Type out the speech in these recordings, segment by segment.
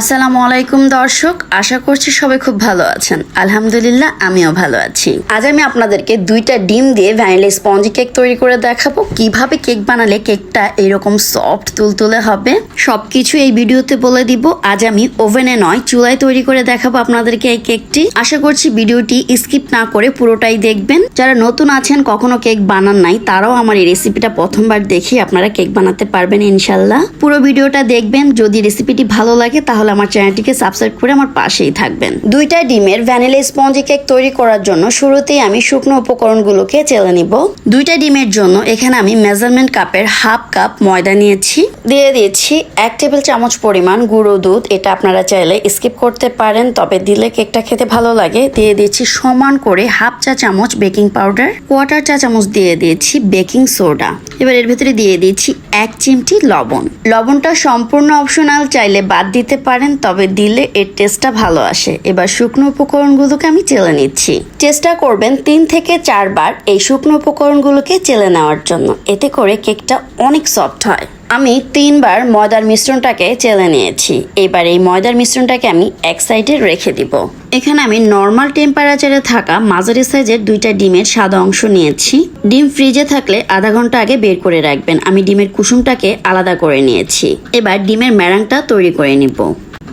আসসালামু আলাইকুম দর্শক, আশা করছি সবাই খুব ভালো আছেন। আলহামদুলিল্লাহ, আমিও ভালো আছি। আজ আমি আপনাদেরকে দুইটা ডিম দিয়ে ভ্যানিলা স্পঞ্জি কেক তৈরি করে দেখাবো। কীভাবে কেক বানালে কেকটা এরকম সফট তুলতুলে হবে, সবকিছু এই ভিডিওতে বলে দিব। আজ আমি ওভেনে নয়, চুলায় তৈরি করে দেখাবো আপনাদেরকে এই কেকটি। আশা করছি ভিডিওটি স্কিপ না করে পুরোটাই দেখবেন। যারা নতুন আছেন, কখনো কেক বানান নাই, তারাও আমার এই রেসিপিটা প্রথমবার দেখে আপনারা কেক বানাতে পারবেন ইনশাল্লাহ। পুরো ভিডিওটা দেখবেন, যদি রেসিপিটি ভালো লাগে তাহলে আমার চ্যানেলটিকে সাবস্ক্রাইব করে আমার পাশেই থাকবেন। দুইটা ডিমের ভ্যানিলা স্পঞ্জি কেক তৈরি করার জন্য শুরুতেই আমি শুকনো উপকরণগুলোকে চেলে নিব। দুইটা ডিমের জন্য এখানে আমি মেজারমেন্ট কাপের হাফ কাপ ময়দা নিয়েছি। দিয়ে দিয়েছি এক টেবিল চামচ পরিমাণ গুঁড়ো দুধ। এটা আপনারা চাইলে স্কিপ করতে পারেন, তবে দিলে কেকটা খেতে ভালো লাগে। দিয়ে দিয়েছি সমান করে হাফ চা চামচ বেকিং পাউডার কোয়ার্টার চা চামচ দিয়ে দিয়েছি বেকিং সোডা এবার এর ভেতরে দিয়ে দিয়েছি এক চিমটি লবণ। লবণটা সম্পূর্ণ অপশনাল চাইলে বাদ দিতে পারেন, তবে দিলে এর টেস্টটা ভালো আসে। এবার শুকনো উপকরণগুলোকে আমি চেলে নিচ্ছি। চেষ্টা করবেন তিন থেকে চারবার এই শুকনো উপকরণগুলোকে চেলে নেওয়ার জন্য। এতে করে কেকটা অনেক সফট হয়। আমি তিনবার ময়দার মিশ্রণটাকে চেলে নিয়েছি। এবার এই ময়দার মিশ্রণটাকে আমি এক সাইডে রেখে দিব। এখানে আমি নর্মাল টেম্পারেচারে থাকা মাঝারি সাইজের দুইটা ডিমের সাদা অংশ নিয়েছি। ডিম ফ্রিজে থাকলে আধা ঘণ্টা আগে বের করে রাখবেন। আমি ডিমের কুসুমটাকে আলাদা করে নিয়েছি। এবার ডিমের ম্যারাংটা তৈরি করে নিব।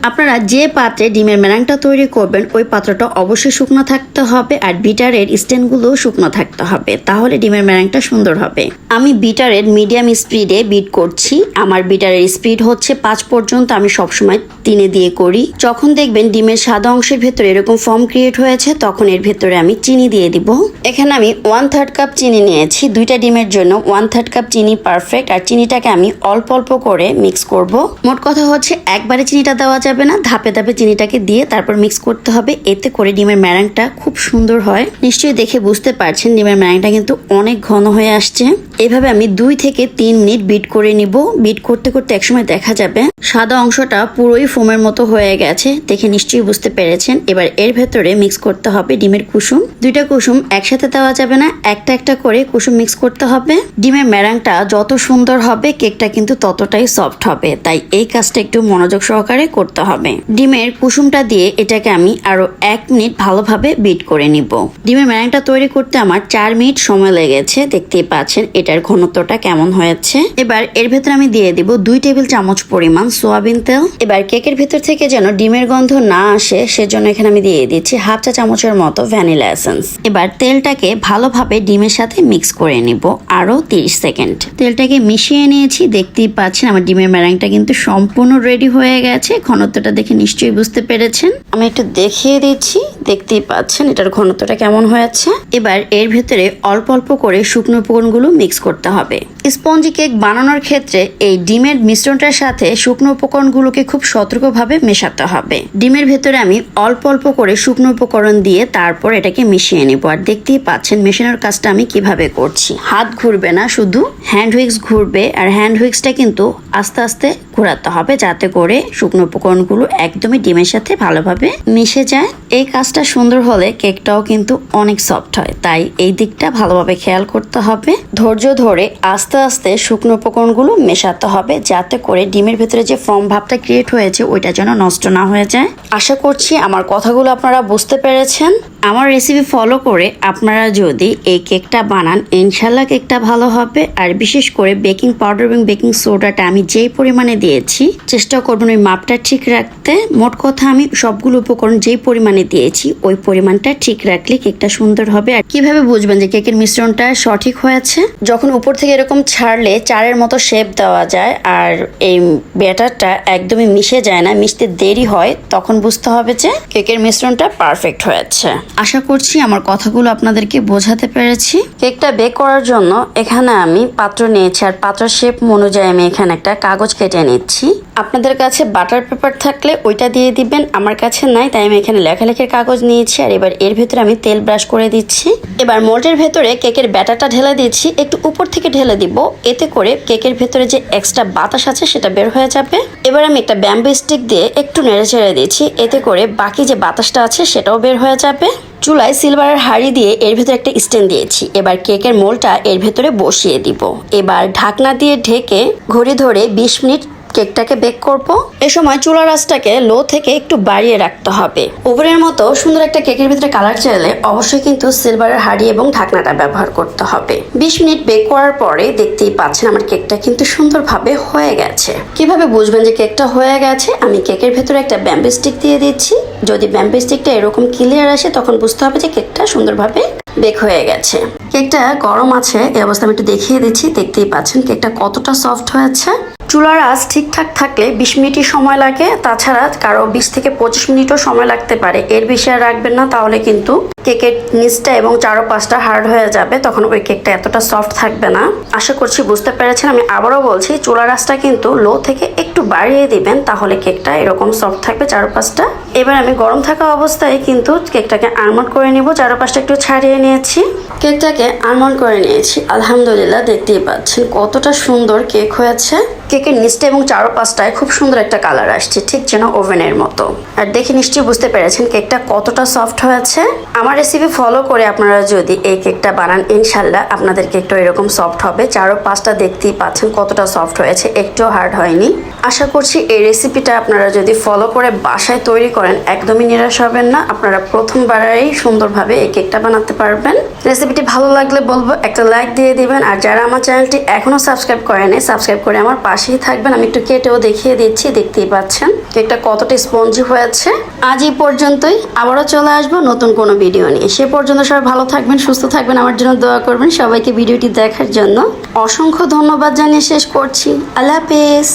আপনারা যে পাত্রে ডিমের মেরাংটা তৈরি করবেন, ওই পাত্রটা অবশ্যই শুকনো থাকতে হবে আর বিটারের স্ট্যান্ডগুলো শুকনো থাকতে হবে। তাহলে ডিমের মেরাংটা সুন্দর হবে। আমি বিটারের মিডিয়াম স্পিডে বিট করছি। আমার বিটারের স্পিড হচ্ছে পাঁচ পর্যন্ত আমি সবসময় তিনে দিয়ে করি। যখন দেখবেন ডিমের সাদা অংশের ভেতরে এরকম ফর্ম ক্রিয়েট হয়েছে, তখন এর ভেতরে আমি চিনি দিয়ে দিব। এখানে আমি ওয়ান থার্ড কাপ চিনি নিয়েছি। দুইটা ডিমের জন্য ওয়ান থার্ড কাপ চিনি পারফেক্ট। আর চিনিটাকে আমি অল্প অল্প করে মিক্স করব। মোট কথা হচ্ছে একবারে চিনিটা দেওয়া যাবে না, ধাপে ধাপে চিনিটাকে দিয়ে তারপর মিক্স করতে হবে। এতে করে ডিমের ম্যারাংটা খুব সুন্দর হয়। নিশ্চয়ই দেখে বুঝতে পারছেন, ডিমের ম্যারাংটা কিন্তু অনেক ঘন হয়ে আসছে। এভাবে আমি দুই থেকে তিন মিনিট বিট করে নিব। বিট করতে করতে একসময় দেখা যাবে। সাদা অংশটা পুরোই ফোমের মতো হয়ে গেছে। দেখে নিশ্চয়ই বুঝতে পেরেছেন। এবার এর ভেতরে মিক্স করতে হবে ডিমের কুসুম। দুইটা কুসুম একসাথে দেওয়া যাবে না। একটা একটা করে কুসুম মিক্স করতে হবে। ডিমের ম্যারাংটা যত সুন্দর হবে, কেকটা কিন্তু ততটাই সফট হবে। তাই এই কাজটা একটু মনোযোগ সহকারে করতে হবে। ডিমের কুসুমটা দিয়ে এটাকে আমি আরও এক মিনিট ভালোভাবে বিট করে নিব। ডিমের ম্যারাংটা তৈরি করতে আমার চার মিনিট সময় লেগেছে। দেখতেই পাচ্ছেন এটার ঘনত্বটা কেমন হয়েছে? এবার এর ভেতরে আমি দিয়ে দিব দুই টেবিল চামচ পরিমাণ সোয়াবিন তেল। এবার কেকের ভেতর থেকে যেন ডিমের গন্ধ না আসে, সেজন্য এখানে আমি দিয়ে দিচ্ছি হাফ চা চামচের মতো ভ্যানিলা এসেন্স। এবার তেলটাকে ভালোভাবে ডিমের সাথে মিক্স করে নিব আরও তিরিশ সেকেন্ড। তেলটাকে মিশিয়ে নিয়েছি, দেখতেই পাচ্ছেন আমার ডিমের ম্যারাংটা কিন্তু সম্পূর্ণ রেডি হয়ে গেছে। ঘনত্বটা দেখে নিশ্চয়ই বুঝতে পেরেছেন। আমি একটু দেখিয়ে দিচ্ছি, দেখতেই পাচ্ছেন এটার ঘনত্বটা কেমন হয়েছে। এবার এর ভেতরে অল্প অল্প করে শুকনো উপকরণগুলো মিক্স করতে হবে। স্পঞ্জি কেক বানানোর ক্ষেত্রে এই ডিমের মিশ্রণটার সাথে শুকনো উপকরণগুলোকে খুব সতর্কভাবে মেশাতে হবে। ডিমের ভেতরে আমি অল্প অল্প করে শুকনো উপকরণ দিয়ে তারপর এটাকে মিশিয়ে নেব। আর দেখতেই পাচ্ছেন মেশানোর কাজটা আমি কীভাবে করছি। হাত ঘুরবে না, শুধু হ্যান্ড হুইক্স ঘুরবে। আর হ্যান্ড হুইক্সটা কিন্তু আস্তে আস্তে ঘোরাতে হবে যাতে করে শুকনো উপকরণগুলো একদমই ডিমের সাথে ভালোভাবে মিশে যায়। এই কাজটা সুন্দর হলে কেকটাও কিন্তু অনেক সফট হয়। তাই এই দিকটা ভালোভাবে খেয়াল করতে হবে। ধৈর্য ধরে আস্তে আস্তে শুকনো উপকরণগুলো মেশাতে হবে যাতে করে ডিমের ভেতরে যে ফর্ম ভাবটা ক্রিয়েট হয়েছে, ওইটা যেন নষ্ট না হয়ে যায়। আশা করছি আমার কথাগুলো আপনারা বুঝতে পেরেছেন। আমার রেসিপি ফলো করে আপনারা যদি এই কেকটা বানান, ইনশাল্লাহ কেকটা ভালো হবে। আর বিশেষ করে বেকিং পাউডার এবং বেকিং সোডাটা আমি যেই পরিমাণে দিয়েছি, চেষ্টা করবেন ওই মাপটা ঠিক রাখতে। মোট কথা আমি সবগুলো উপকরণ যেই পরিমাণে দিয়েছি, ওই পরিমাণটা ঠিক রাখলে কেকটা সুন্দর হবে। আর কীভাবে বুঝবেন যে কেকের মিশ্রণটা সঠিক হয়েছে? যখন উপর থেকে এরকম ছাড়লে চারের মতো শেপ দেওয়া যায়, আর এই ব্যাটারটা একদমই মিশে যায় না, মিশতে দেরি হয়, তখন বুঝতে হবে যে কেকের মিশ্রণটা পারফেক্ট হয়েছে। আশা করছি আমার কথাগুলো আপনাদেরকে বোঝাতে পেরেছি। কেকটা বেক করার জন্য এখানে আমি পাত্র নিয়েছি আর পাত্র শেপ অনুযায়ী আমি এখানে একটা কাগজ কেটে নিচ্ছি। আপনাদের কাছে বাটার পেপার থাকলে ওইটা দিয়ে দিবেন, আমার কাছে নাই, তাই আমি এখানে লেখালেখির কাগজ নিয়েছি আর এবার এর ভেতরে আমি তেল ব্রাশ করে দিচ্ছি। এবার মোল্ডের ভেতরে কেকের ব্যাটারটা ঢেলে দিচ্ছি, একটু উপর থেকে ঢেলে দিব, এতে করে কেকের ভেতরে যে এক্সট্রা বাতাস আছে সেটা বের হয়ে যাবে। এবার আমি একটা ব্যাম্বু স্টিক দিয়ে একটু নেড়ে চেড়ে দিচ্ছি, এতে করে বাকি যে বাতাসটা আছে সেটাও বের হয়ে যাবে। চুলায় সিলভারের হাঁড়ি দিয়ে এর ভেতরে একটা স্ট্যান্ড দিয়েছি। এবার কেকের মোলটা এর ভেতরে বসিয়ে দিব। এবার ঢাকনা দিয়ে ঢেকে ঘড়ি ধরে বিশ মিনিট কেকটাকে বেক করব। এ সময় চুলা রাসটাকে লো থেকে একটু বাড়িয়ে রাখতে হবে। ওভেনের মতো সুন্দর একটা কেকের ভিতরে কালার চাইলে অবশ্যই কিন্তু সিলভারের হাড়ি এবং ঢাকনাটা ব্যবহার করতে হবে। বিশ মিনিট বেক করার পরে দেখতেই পাচ্ছেন আমার কেকটা কিন্তু সুন্দরভাবে হয়ে গেছে। কীভাবে বুঝবেন যে কেকটা হয়ে গেছে? আমি কেকের ভেতরে একটা ব্যাম্বু স্টিক দিয়ে দিচ্ছি। যদি ব্যাম্বু স্টিকটা এরকম ক্লিয়ার আসে, তখন বুঝতে হবে যে কেকটা সুন্দরভাবে বেক হয়ে গেছে। কেকটা গরম আছে, এই অবস্থা আমি একটু দেখিয়ে দিচ্ছি। দেখতেই পাচ্ছেন কেকটা কতটা সফট হয়েছে। চুলার আঁচ ঠিকঠাক থাকলে বিশ মিনিটই সময় লাগে, তাছাড়া কারও বিশ থেকে পঁচিশ মিনিটও সময় লাগতে পারে। এর বেশি আর রাখবেন না, তাহলে কিন্তু কেকের নিচটা এবং চারো পাঁচটা হার্ড হয়ে যাবে, তখন ওই কেকটা এতটা সফট থাকবে না। আশা করছি বুঝতে পেরেছেন, আমি আবারও বলছি, চুলার আঁচটা কিন্তু লো থেকে একটু বাড়িয়ে দিবেন, তাহলে কেকটা এরকম সফট থাকবে চারো পাঁচটা এবার আমি গরম থাকা অবস্থায় কিন্তু কেকটাকে আলমন্ড করে নিব চারো পাঁচটা একটু ছাড়িয়ে নিয়েছি। কেকটাকে আলমন্ড করে নিয়েছি, আলহামদুলিল্লাহ, দেখতেই পাচ্ছেন কতটা সুন্দর কেক হয়েছে। কেকের নিচটা এবং চারো পাঁচটায় খুব সুন্দর একটা কালার আসছে, ঠিক যেন ওভেনের মতো। আর দেখে নিশ্চয়ই বুঝতে পেরেছেন কেকটা কতটা সফট হয়েছে। আমার রেসিপি ফলো করে আপনারা যদি এই কেকটা বানান, ইনশাল্লাহ আপনাদের কেকটা এরকম সফট হবে। চারো পাঁচটা দেখতেই পাচ্ছেন কতটা সফট হয়েছে, একটুও হার্ড হয়নি। আশা করছি এই রেসিপিটা আপনারা যদি ফলো করে বাসায় তৈরি করেন, একদমই নিরাশ হবেন না। আপনারা প্রথমবারেই সুন্দরভাবে এই কেকটা বানাতে পারবেন। রেসিপিটি ভালো লাগলে বলব, একটা লাইক দিয়ে দিবেন। আর যারা আমার চ্যানেলটি এখনও সাবস্ক্রাইব করেনি সাবস্ক্রাইব করে আমার পাশেই থাকবেন। আমি একটু কেটেও দেখিয়ে দিচ্ছি, দেখতেই পাচ্ছেন। কেকটা কতটা স্পঞ্জি হয়েছে। আজ এই পর্যন্তই। আবারও চলে আসব নতুন কোনো ভিডিও নিয়ে। সে পর্যন্ত সবাই ভালো থাকবেন, সুস্থ থাকবেন, আমার জন্য দোয়া করবেন সবাইকে ভিডিওটি দেখার জন্য। অসংখ্য ধন্যবাদ জানিয়ে শেষ করছি। আল্লাহ হাফেজ।